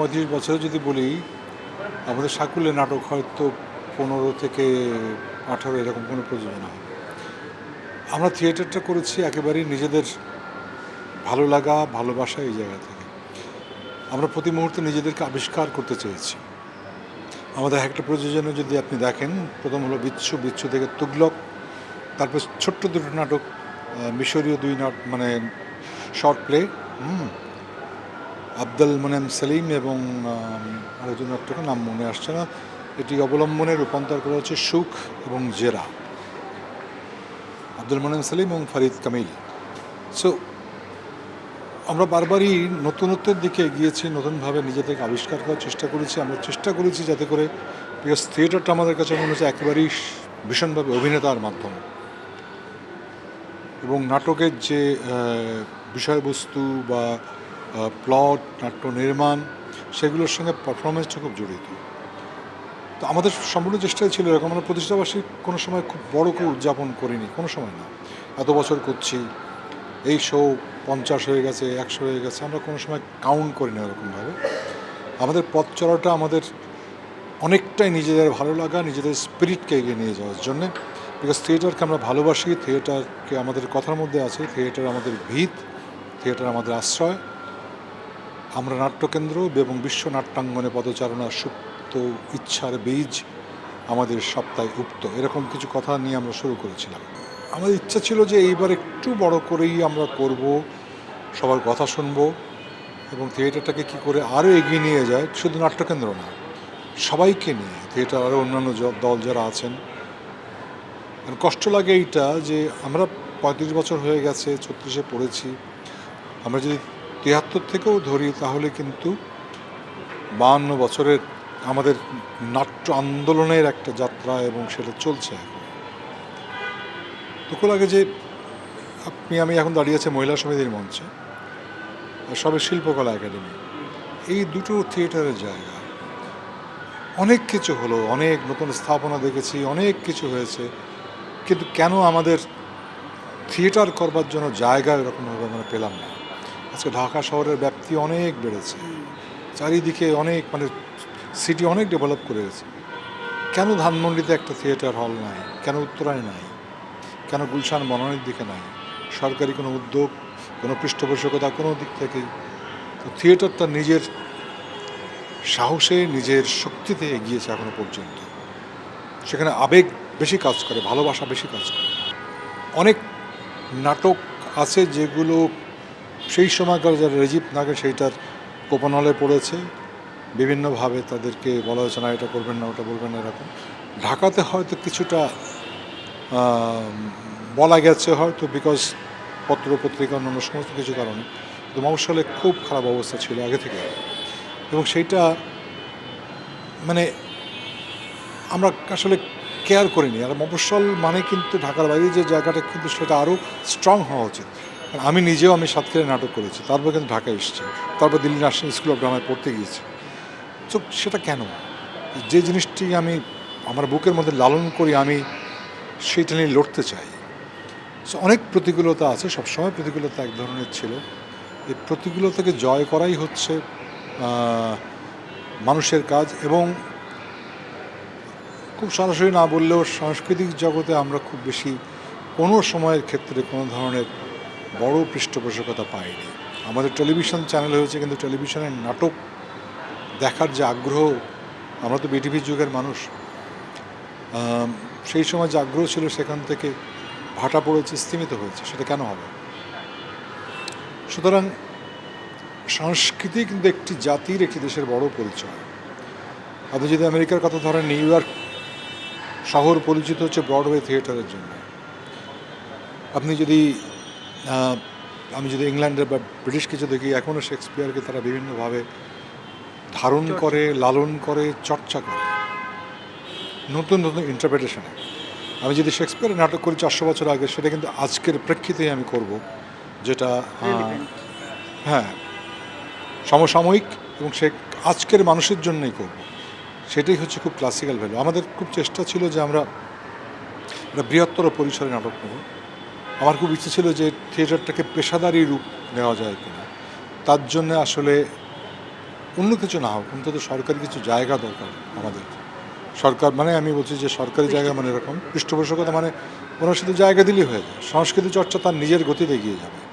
পঁয়ত্রিশ বছরে যদি বলি, আমাদের সাকুল্যে নাটক হয়তো পনেরো থেকে আঠারো এরকম কোনো প্রযোজনা আমরা থিয়েটারটা করেছি একেবারেই নিজেদের ভালো লাগা, ভালোবাসা এই জায়গা থেকে। আমরা প্রতি মুহূর্তে নিজেদেরকে আবিষ্কার করতে চেয়েছি। আমাদের একটা প্রযোজনে যদি আপনি দেখেন, প্রথম হলো বিচ্ছু বিচ্ছু থেকে তুগলক, তারপর ছোট্ট দুটো নাটক মিশরীয় দুই নাট মানে শর্ট প্লে হুম আব্দুল মোনেম সেলিম এবং আরেকজন নাটকের নাম মনে আসছে না। এটি অবলম্বনে রূপান্তর করা হচ্ছে সুখ এবং জেরা। আব্দুল মোনেম সেলিম এবং ফরিদ কামিল। সো আমরা বারবারই নতুনত্বের দিকে এগিয়েছি, নতুনভাবে নিজেদেরকে আবিষ্কার করার চেষ্টা করেছি। আমরা চেষ্টা করেছি যাতে করে বিকজ থিয়েটারটা আমাদের কাছে মনে হচ্ছে একেবারেই ভীষণভাবে অভিনেতার মাধ্যম। এবং নাটকের যে বিষয়বস্তু বা প্লট, নাট্য নির্মাণ, সেগুলোর সঙ্গে পারফরমেন্সটা খুব জড়িত। তো আমাদের সম্পূর্ণ চেষ্টাই ছিল এরকম আমরা প্রতিষ্ঠাবাসী কোনো সময় খুব বড় করে উদযাপন করিনি, কোনো সময় না। এত বছর করছি, এই শো পঞ্চাশ হয়ে গেছে, একশো হয়ে গেছে, আমরা কোনো সময় কাউন্ট করি না এরকমভাবে। আমাদের পথ চলাটা আমাদের অনেকটাই নিজেদের ভালো লাগা, নিজেদের স্পিরিটকে এগিয়ে নিয়ে যাওয়ার জন্যে। বিকজ থিয়েটারকে আমরা ভালোবাসি থিয়েটারকে আমাদের কথার মধ্যে আছে থিয়েটার আমাদের ভিত থিয়েটার আমাদের আশ্রয়। আমরা নাট্যকেন্দ্র এবং বিশ্ব নাট্যাঙ্গনে পদচারণা সুপ্ত ইচ্ছার বীজ আমাদের সপ্তাহে উক্ত। এরকম কিছু কথা নিয়ে আমরা শুরু করেছিলাম। আমাদের ইচ্ছা ছিল যে এইবার একটু বড় করেই আমরা করব, সবার কথা শুনব এবং থিয়েটারটাকে কি করে আরও এগিয়ে নিয়ে যায়, শুধু নাট্যকেন্দ্র না, সবাইকে নিয়ে, থিয়েটার আরও অন্যান্য দল যারা আছেন। কষ্ট লাগে এইটা যে আমরা পঁয়ত্রিশ বছর হয়ে গেছে, ছত্রিশে পড়েছি। আমরা যদি তিয়াত্তর থেকেও ধরি, তাহলে কিন্তু বাহান্ন বছরের আমাদের নাট্য আন্দোলনের একটা যাত্রা এবং সেটা চলছে এখন। দুঃখ লাগে যে আপনি, আমি এখন দাঁড়িয়ে আছে মহিলা সমিতির মঞ্চে, আর সবে শিল্পকলা একাডেমি। এই দুটো থিয়েটারের জায়গা, অনেক কিছু হলো, অনেক নতুন স্থাপনা দেখেছি, অনেক কিছু হয়েছে, কিন্তু কেন আমাদের থিয়েটার করবার জন্য জায়গা এরকমভাবে আমরা পেলাম না? আজকে ঢাকা শহরের ব্যাপ্তি অনেক বেড়েছে। চারিদিকে অনেক মানে সিটি অনেক ডেভেলপ করে গেছে। কেন ধানমন্ডিতে একটা থিয়েটার হল নাই? কেন উত্তরায় নাই? কেন গুলশান বনানীর দিকে নাই? সরকারি কোনো উদ্যোগ, কোনো পৃষ্ঠপোষকতা কোনো দিক থেকে? তো থিয়েটারটা নিজের সাহসে, নিজের শক্তিতে এগিয়েছে এখনও পর্যন্ত। সেখানে আবেগ বেশি কাজ করে, ভালোবাসা বেশি কাজ করে। অনেক নাটক আছে যেগুলো সেই সময়কার যারা রেজিপ নাগে সেইটার কোপনলে পড়েছে। বিভিন্নভাবে তাদেরকে বলা হয়েছে, না, এটা করবেন না, ওটা বলবেন না, এরকম। ঢাকাতে হয়তো কিছুটা বলা গেছে হয়তো বিকজ পত্র পত্রিকা অন্যান্য সমস্ত কিছু কারণে। কিন্তু মফস্বলে খুব খারাপ অবস্থা ছিল আগে থেকে। এবং সেইটা মানে আমরা আসলে কেয়ার করিনি। আর মফস্বল মানে কিন্তু ঢাকার বাইরে যে জায়গাটা, কিন্তু সেটা আরও স্ট্রং হওয়া উচিত। আমি নিজেও আমি সাতক্ষীরা নাটক করেছি। তারপর কিন্তু ঢাকায় এসেছি। তারপর দিল্লি ন্যাশনাল স্কুল অফ ড্রামায় পড়তে গিয়েছি। তো সেটা কেন? যে জিনিসটি আমি আমার বুকের মধ্যে লালন করি আমি সেইটা নিয়ে লড়তে চাই। সো অনেক প্রতিকূলতা আছে, সবসময় প্রতিকূলতা এক ধরনের ছিল। এই প্রতিকূলতাকে জয় করাই হচ্ছে মানুষের কাজ এবং খুব সরাসরি না বললেও সাংস্কৃতিক জগতে আমরা খুব বেশি কোনো সময়ের ক্ষেত্রে কোনো ধরনের বড় পৃষ্ঠপোষকতা পাইনি আমাদের টেলিভিশন চ্যানেল হয়েছে, কিন্তু টেলিভিশনের নাটক দেখার যে আগ্রহ, আমরা তো বিটিভি যুগের মানুষ। সেই সময় যে আগ্রহ ছিল, সেখান থেকে ভাটা পড়েছে স্থিমিত হয়েছে। সেটা কেন হবে? সুতরাং সংস্কৃতি কিন্তু একটি জাতির, একটি দেশের বড় পরিচয়। আপনি যদি আমেরিকার কথা ধরেন, নিউ ইয়র্ক শহর পরিচিত হচ্ছে ব্রডওয়ে থিয়েটারের জন্য। আপনি যদি আমি যদি ইংল্যান্ডের বা ব্রিটিশ কিছু দেখি এখনও শেক্সপিয়ারকে তারা বিভিন্নভাবে ধারণ করে লালন করে চর্চা করে। নতুন নতুন ইন্টারপ্রিটেশনে আমি যদি শেক্সপিয়ারের নাটক করি চারশো বছর আগে সেটা কিন্তু আজকের প্রেক্ষিতেই আমি করব যেটা হ্যাঁ সমসাময়িক এবং সে আজকের মানুষের জন্যই করব। সেটাই হচ্ছে খুব ক্লাসিক্যাল ভ্যালু আমাদের খুব চেষ্টা ছিল যে আমরা একটা বৃহত্তর পরিসরে নাটক নেব আমার খুব ইচ্ছে ছিল যে থিয়েটারটাকে পেশাদারি রূপ নেওয়া যায় কিনা। তার জন্য আসলে অন্য কিছু না হোক, অন্তত সরকারি কিছু জায়গা দরকার আমাদের। সরকার মানে আমি বলছি যে সরকারি জায়গা মানে এরকম পৃষ্ঠপোষকতা মানে ওনার সাথে জায়গা দিলেই হয়ে যায়। সংস্কৃতি চর্চা তার নিজের গতিতে এগিয়ে যাবে।